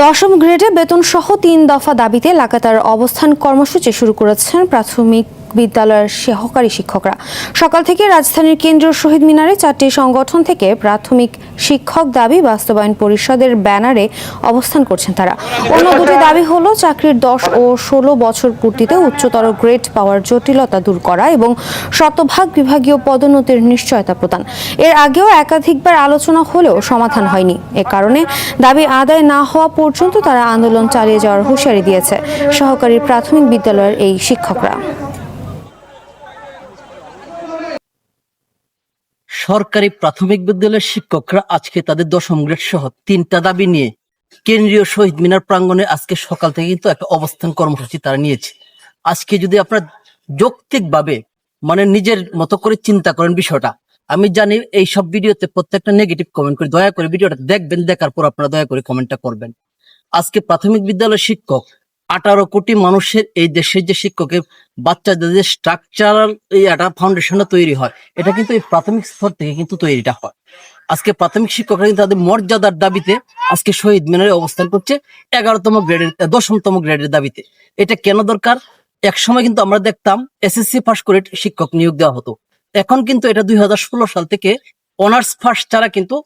দশম গ্রেডে বেতন সহ তিন দফা দাবিতে লাগাতার অবস্থান কর্মসূচি শুরু করেছেন প্রাথমিক বিদ্যালয়ের সহকারী শিক্ষকরা। সকাল থেকে রাজধানীর কেন্দ্রীয় শহীদ মিনারে চারটি সংগঠন থেকে প্রাথমিক শিক্ষক দাবি বাস্তবায়ন পরিষদের ব্যানারে অবস্থান করছেন তারা। অন্য দুটি দাবি হলো, চাকরির দশ ও ষোলো বছর পূর্তিতে উচ্চতর গ্রেড পাওয়ার জটিলতা দূর করা এবং শতভাগ বিভাগীয় পদোন্নতির নিশ্চয়তা প্রদান। এর আগেও একাধিকবার আলোচনা হলেও সমাধান হয়নি। এ কারণে দাবি আদায় না হওয়া পর্যন্ত তারা আন্দোলন চালিয়ে যাওয়ার হুঁশিয়ারি দিয়েছে সহকারী প্রাথমিক বিদ্যালয়ের এই শিক্ষকরা। সরকারি প্রাথমিক বিদ্যালয়ের শিক্ষকরা আজকে তাদের দশম গ্রেড সহ তিনটা দাবি নিয়ে কেন্দ্রীয় শহীদ মিনার প্রাঙ্গণে আজকে সকাল থেকে কিন্তু একটা অবস্থান কর্মসূচি তারা নিয়েছে। আজকে যদি আপনারা যৌক্তিকভাবে মানে নিজের মতো করে চিন্তা করেন বিষয়টা, আমি জানি এই সব ভিডিওতে প্রত্যেকটা নেগেটিভ কমেন্ট করে দয়া করে ভিডিওটা দেখবেন, দেখার পর আপনারা দয়া করে কমেন্টটা করবেন। আজকে প্রাথমিক বিদ্যালয়ের শিক্ষক আঠারো কোটি মানুষের এই দেশের যে শিক্ষকের বাচ্চাদের যে স্ট্রাকচারাল এই একটা ফাউন্ডেশনটা তৈরি হয়, এটা কিন্তু এই প্রাথমিক স্তর থেকে কিন্তু তৈরিটা হয়। আজকে প্রাথমিক শিক্ষকরা কিন্তু তাদের মর্যাদার দাবিতে আজকে শহীদ মিনারে অবস্থান করছে এগারোতম গ্রেডের দশমতম গ্রেডের দাবিতে। এটা কেন দরকার? এক সময় কিন্তু আমরা দেখতাম এসএসসি পাস করে শিক্ষক নিয়োগ দেওয়া হতো। এখন কিন্তু এটা দুই হাজার ষোলো সাল থেকে অনার্স ফার্স্ট ছাড়া কিন্তু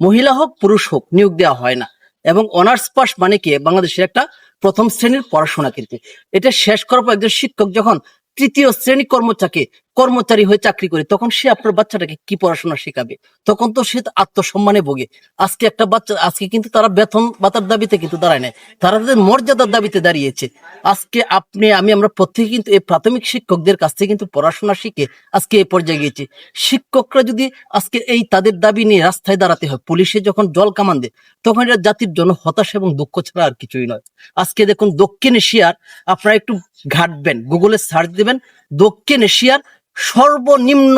মহিলা হোক, পুরুষ হোক নিয়োগ দেওয়া হয় না। এবং অনার্স পাস মানে কি? বাংলাদেশের একটা প্রথম শ্রেণির পড়াশোনা কিন্তু এটা শেষ করার পর একজন শিক্ষক যখন তৃতীয় শ্রেণি কর্মচারী কর্মচারী হয়ে চাকরি করে, তখন সে আপনার বাচ্চাটাকে কি পড়াশোনা শেখাবে? তখন তো সে আত্মসম্মানে ভোগে। আজকে একটা বাচ্চা, আজকে কিন্তু তারা বেতন ভাতার দাবিতে কিন্তু দাঁড়ায় নাই। তারা তাদের মর্যাদার দাবিতে দাঁড়িয়েছে। আজকে আপনি, আমি, আমরা প্রত্যেকে কিন্তু এই প্রাথমিক শিক্ষকদের কাছ থেকে কিন্তু পড়াশোনা শিখে আজকে এই পর্যায়ে গিয়েছি। শিক্ষকরা যদি আজকে এই তাদের দাবি নিয়ে রাস্তায় দাঁড়াতে হয়, পুলিশে যখন জল কামান দেয়, তখন এটা জাতির জন্য হতাশা এবং দুঃখ ছাড়া আর কিছুই নয়। আজকে দেখুন, দক্ষিণ এশিয়ার, আপনারা একটু ঘাটবেন। গুগলে সার্চ দিবেন, দক্ষিণ এশিয়ার সর্বনিম্ন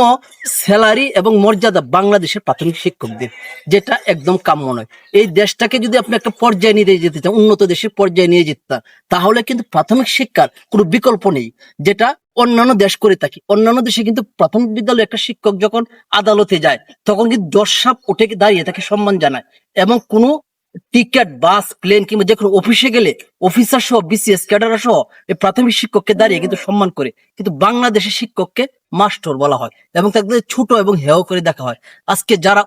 স্যালারি এবং মর্যাদা বাংলাদেশের প্রাথমিক শিক্ষকদের, যেটা একদম কাম্য নয়। এই দেশটাকে যদি আপনি একটা পর্যায়ে নিয়ে যেতে চান, উন্নত দেশের পর্যায়ে নিয়ে যেতে তাহলে কিন্তু প্রাথমিক শিক্ষার কোনো বিকল্প নেই, যেটা অন্যান্য দেশ করে থাকি। অন্যান্য দেশে কিন্তু প্রাথমিক বিদ্যালয়ে একটা শিক্ষক যখন আদালতে যায়, তখন কিন্তু দশ সাপ উঠে দাঁড়িয়ে তাকে সম্মান জানায় এবং কোনো টিকেট, বাস প্লেন কিংবা যে কোনো অফিসে গেলে অফিসার সহ বিসিএস ক্যাডার সহ প্রাথমিক শিক্ষককে দাঁড়িয়ে কিন্তু সম্মান করে। কিন্তু বাংলাদেশের শিক্ষককে মাস্টার বলা হয় এবং তাদের ছোট এবং হেয় করে দেখা হয়। আজকে যারা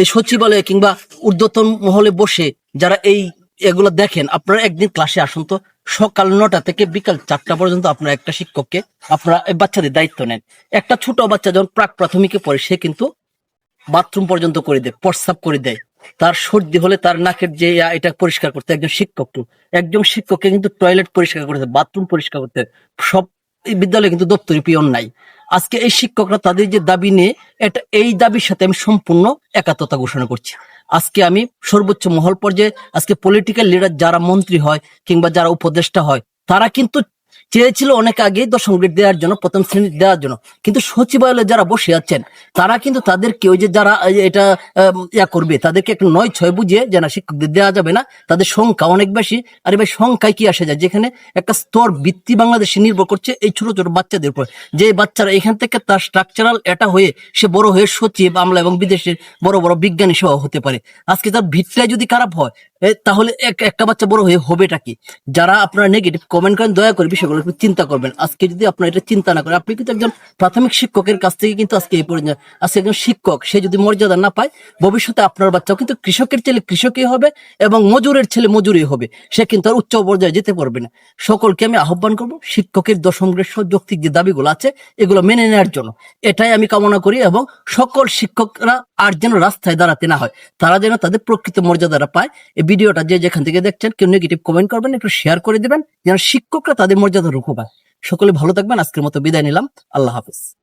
এই সচিবালয়ে কিংবা ঊর্ধ্বতন মহলে বসে যারা এই, এগুলো দেখেন, আপনারা একদিন ক্লাসে আসুন তো সকাল নটা থেকে বিকাল চারটা পর্যন্ত আপনারা একটা শিক্ষককে, আপনারা বাচ্চাদের দায়িত্ব নেন। একটা ছোট বাচ্চা যখন প্রাক প্রাথমিকে পড়ে, সে কিন্তু বাথরুম পর্যন্ত করে দেয়, প্রস্রাব করে দেয়। তার সর্দি হলে তার নাকের যে এটা পরিষ্কার করতে, একজন শিক্ষক তো। একজন শিক্ষককে কিন্তু টয়লেট পরিষ্কার করতে বাথরুম পরিষ্কার করতে, সব বিদ্যালয়ে কিন্তু দপ্তরি পিয়ন নাই। আজকে এই শিক্ষকরা তাদের যে দাবি নিয়ে, এটা, এই দাবির সাথে আমি সম্পূর্ণ একাত্মতা ঘোষণা করছি। আজকে আমি সর্বোচ্চ মহল পর্যায়ে, আজকে পলিটিক্যাল লিডার যারা মন্ত্রী হয় কিংবা যারা উপদেষ্টা হয়, তারা কিন্তু চেয়েছিল অনেক আগে দশম গ্রেড দেওয়ার জন্য, প্রথম শ্রেণি দেওয়ার জন্য। কিন্তু সচিবালয়ে যারা বসে আছেন, তারা কিন্তু তাদেরকে ওই যে যারা এটা ইয়া করবে, তাদেরকে একটা নয় ছয় বুঝিয়ে না শিক্ষকদের দেওয়া যাবে না, তাদের সংখ্যা অনেক বেশি। আর এবার সংখ্যায় কি আসে যায়? যেখানে একটা স্তর ভিত্তি বাংলাদেশে নির্ভর করছে এই ছোট ছোট বাচ্চাদের উপর। যে বাচ্চারা এখান থেকে তার স্ট্রাকচারাল এটা হয়ে সে বড় হয়ে সচিব, আমলা এবং বিদেশের বড় বড় বিজ্ঞানী সহ হতে পারে। আজকে তার ভিতটাই যদি খারাপ হয় তাহলে এক- একটা বাচ্চা বড় হয়ে হবেটা কি? যারা আপনারা নেগেটিভ কমেন্ট করেন, দয়া করে বিষয়গুলো একটু চিন্তা করবেন। আজকে যদি আপনারা এটা চিন্তা না করেন, আপনি কিন্তু একজন প্রাথমিক শিক্ষকের কাছ থেকে কিন্তু আজকে এই পর্যন্ত আজকে একজন শিক্ষক, সে যদি মর্যাদা না পায়, ভবিষ্যতে আপনার বাচ্চাও কিন্তু কৃষকের ছেলে কৃষকই হবে এবং মজুরের ছেলে মজুরই হবে। সে কিন্তু আর উচ্চ পর্যায়ে যেতে পারবে না। সকলকে আমি আহ্বান করব, শিক্ষকের দশম গ্রেড যৌক্তিক যে দাবিগুলো আছে, এগুলো মেনে নেওয়ার জন্য। এটাই আমি কামনা করি এবং সকল শিক্ষকরা আর যেন রাস্তায় দাঁড়াতে না হয়, তারা যেন তাদের প্রকৃত মর্যাদাটা পায়। এই ভিডিওটা যে যেখান থেকে দেখছেন, কেউ নেগেটিভ কমেন্ট করবেন, একটু শেয়ার করে দিবেন, যেন শিক্ষকরা তাদের মর্যাদা পায় সকলে ভালো থাকবেন আজকের মতো বিদায় নিলাম। আল্লাহ হাফিজ।